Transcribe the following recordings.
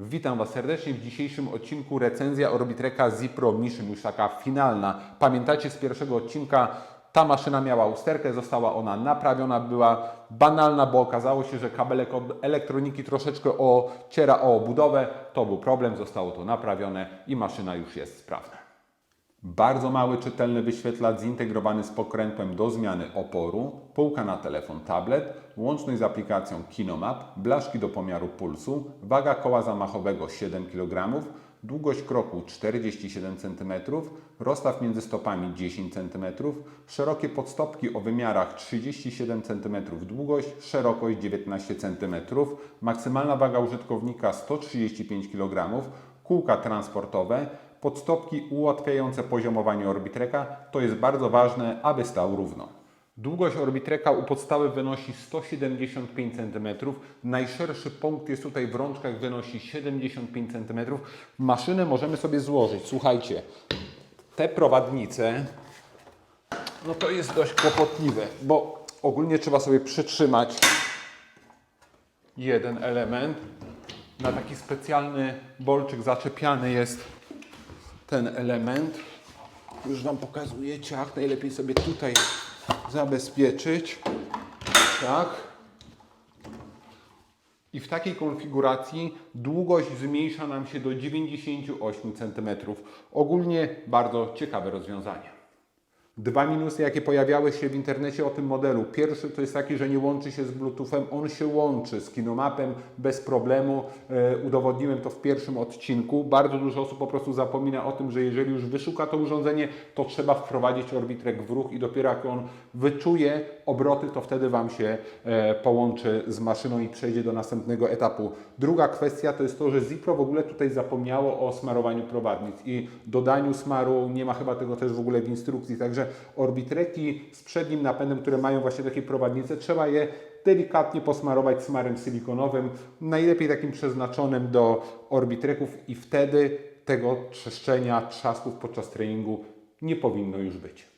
Witam Was serdecznie w dzisiejszym odcinku recenzja Orbitreka Zipro Mission, już taka finalna. Pamiętacie z pierwszego odcinka, ta maszyna miała usterkę, została ona naprawiona, była banalna, bo okazało się, że kabelek elektroniki troszeczkę ociera o obudowę. To był problem, zostało to naprawione i maszyna już jest sprawna. Bardzo mały czytelny wyświetlacz zintegrowany z pokrętłem do zmiany oporu, półka na telefon, tablet, łączność z aplikacją Kinomap, blaszki do pomiaru pulsu, waga koła zamachowego 7 kg, długość kroku 47 cm, rozstaw między stopami 10 cm, szerokie podstopki o wymiarach 37 cm długość, szerokość 19 cm, maksymalna waga użytkownika 135 kg, kółka transportowe, podstopki ułatwiające poziomowanie Orbitreka. To jest bardzo ważne, aby stał równo. Długość Orbitreka u podstawy wynosi 175 cm. Najszerszy punkt jest tutaj w rączkach, wynosi 75 cm. Maszynę możemy sobie złożyć. Słuchajcie, te prowadnice, no to jest dość kłopotliwe, bo ogólnie trzeba sobie przytrzymać jeden element. Na taki specjalny bolczyk zaczepiany jest ten element. Już Wam pokazuję ciach. Najlepiej sobie tutaj zabezpieczyć. Tak. I w takiej konfiguracji długość zmniejsza nam się do 98 cm. Ogólnie bardzo ciekawe rozwiązanie. Dwa minusy, jakie pojawiały się w internecie o tym modelu. Pierwszy to jest taki, że nie łączy się z Bluetoothem. On się łączy z Kinomapem bez problemu. E, udowodniłem to w pierwszym odcinku. Bardzo dużo osób po prostu zapomina o tym, że jeżeli już wyszuka to urządzenie, to trzeba wprowadzić Orbitrek w ruch i dopiero jak on wyczuje obroty, to wtedy Wam się e, połączy z maszyną i przejdzie do następnego etapu. Druga kwestia to jest to, że Zipro w ogóle tutaj zapomniało o smarowaniu prowadnic i dodaniu smaru. Nie ma chyba tego też w ogóle w instrukcji, także Orbitreki z przednim napędem, które mają właśnie takie prowadnice, trzeba je delikatnie posmarować smarem silikonowym, najlepiej takim przeznaczonym do Orbitreków i wtedy tego trzeszczenia, trzasków podczas treningu nie powinno już być.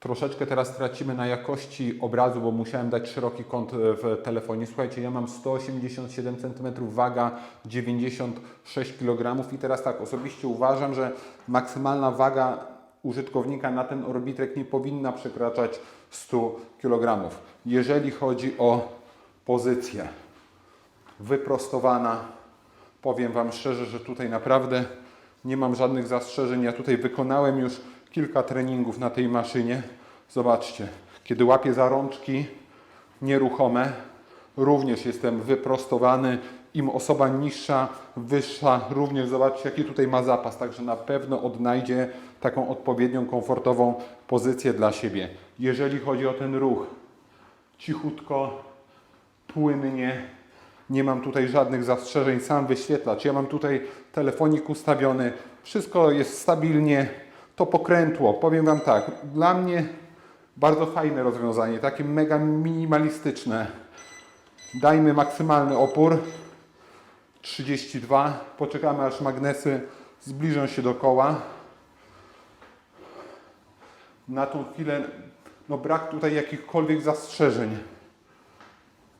Troszeczkę teraz tracimy na jakości obrazu, bo musiałem dać szeroki kąt w telefonie. Słuchajcie, ja mam 187 cm, waga 96 kg i teraz tak, osobiście uważam, że maksymalna waga użytkownika na ten orbitrek nie powinna przekraczać 100 kg. Jeżeli chodzi o pozycję wyprostowana, powiem Wam szczerze, że tutaj naprawdę nie mam żadnych zastrzeżeń. Ja tutaj wykonałem już kilka treningów na tej maszynie. Zobaczcie, kiedy łapię za rączki nieruchome, również jestem wyprostowany. Im osoba niższa, wyższa, również zobaczcie, jaki tutaj ma zapas. Także na pewno odnajdzie taką odpowiednią, komfortową pozycję dla siebie. Jeżeli chodzi o ten ruch, cichutko, płynnie, nie mam tutaj żadnych zastrzeżeń, sam wyświetlacz. Ja mam tutaj telefonik ustawiony, wszystko jest stabilnie. To pokrętło, powiem Wam tak, dla mnie bardzo fajne rozwiązanie, takie mega minimalistyczne. Dajmy maksymalny opór 32. Poczekamy aż magnesy zbliżą się do koła. Na tą chwilę no brak tutaj jakichkolwiek zastrzeżeń.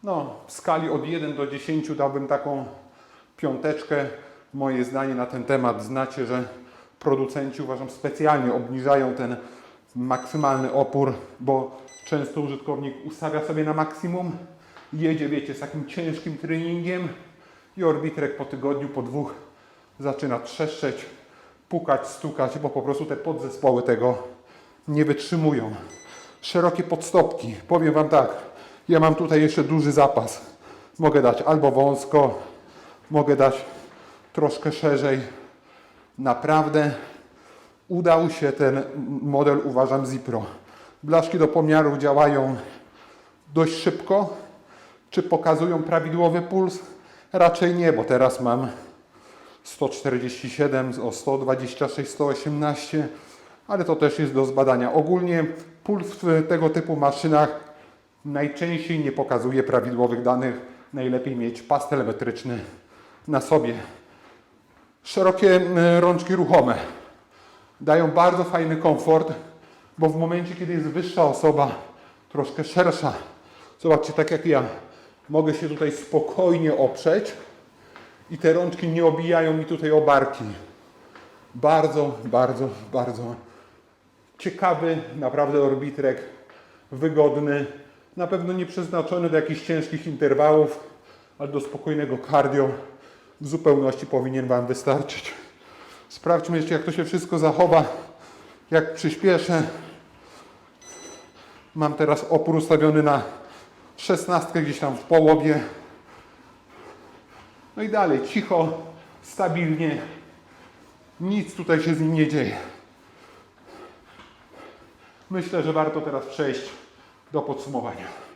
No, w skali od 1 do 10 dałbym taką piąteczkę. Moje zdanie na ten temat znacie, że producenci uważam specjalnie obniżają ten maksymalny opór, bo często użytkownik ustawia sobie na maksimum, jedzie, wiecie, z takim ciężkim treningiem i orbitrek po tygodniu, po dwóch zaczyna trzeszczeć, pukać, stukać, bo po prostu te podzespoły tego nie wytrzymują. Szerokie podstopki. Powiem Wam tak, ja mam tutaj jeszcze duży zapas. Mogę dać albo wąsko, mogę dać troszkę szerzej. Naprawdę udał się ten model, uważam, Zipro. Blaszki do pomiaru działają dość szybko. Czy pokazują prawidłowy puls? Raczej nie, bo teraz mam 147, o 126, 118, ale to też jest do zbadania. Ogólnie puls w tego typu maszynach najczęściej nie pokazuje prawidłowych danych. Najlepiej mieć pas telemetryczny na sobie. Szerokie rączki ruchome dają bardzo fajny komfort, bo w momencie, kiedy jest wyższa osoba, troszkę szersza, zobaczcie, tak jak ja, mogę się tutaj spokojnie oprzeć i te rączki nie obijają mi tutaj o barki. Bardzo, bardzo, bardzo ciekawy, naprawdę orbitrek, wygodny, na pewno nie przeznaczony do jakichś ciężkich interwałów, ale do spokojnego cardio w zupełności powinien Wam wystarczyć. Sprawdźmy jeszcze, jak to się wszystko zachowa, jak przyspieszę. Mam teraz opór ustawiony na 16 gdzieś tam w połowie. No i dalej, cicho, stabilnie. Nic tutaj się z nim nie dzieje. Myślę, że warto teraz przejść do podsumowania.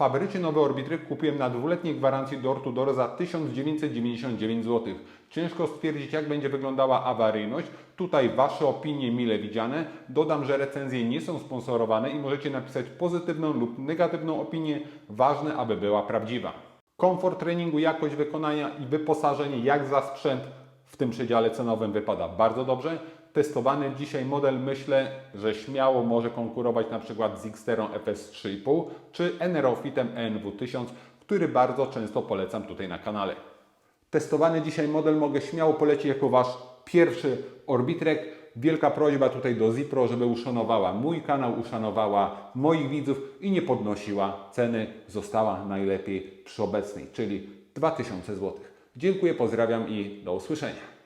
W fabryce nowy Orbitryk kupiłem na dwuletniej gwarancji door to door za 1999 zł. Ciężko stwierdzić, jak będzie wyglądała awaryjność. Tutaj Wasze opinie mile widziane. Dodam, że recenzje nie są sponsorowane i możecie napisać pozytywną lub negatywną opinię. Ważne, aby była prawdziwa. Komfort treningu, jakość wykonania i wyposażenie jak za sprzęt w tym przedziale cenowym wypada bardzo dobrze. Testowany dzisiaj model myślę, że śmiało może konkurować na przykład z Xterą FS 3.5 czy Enerofitem ENW 1000, który bardzo często polecam tutaj na kanale. Testowany dzisiaj model mogę śmiało polecić jako Wasz pierwszy Orbitrek. Wielka prośba tutaj do Zipro, żeby uszanowała mój kanał, uszanowała moich widzów i nie podnosiła ceny. Została najlepiej przy obecnej, czyli 2000 zł. Dziękuję, pozdrawiam i do usłyszenia.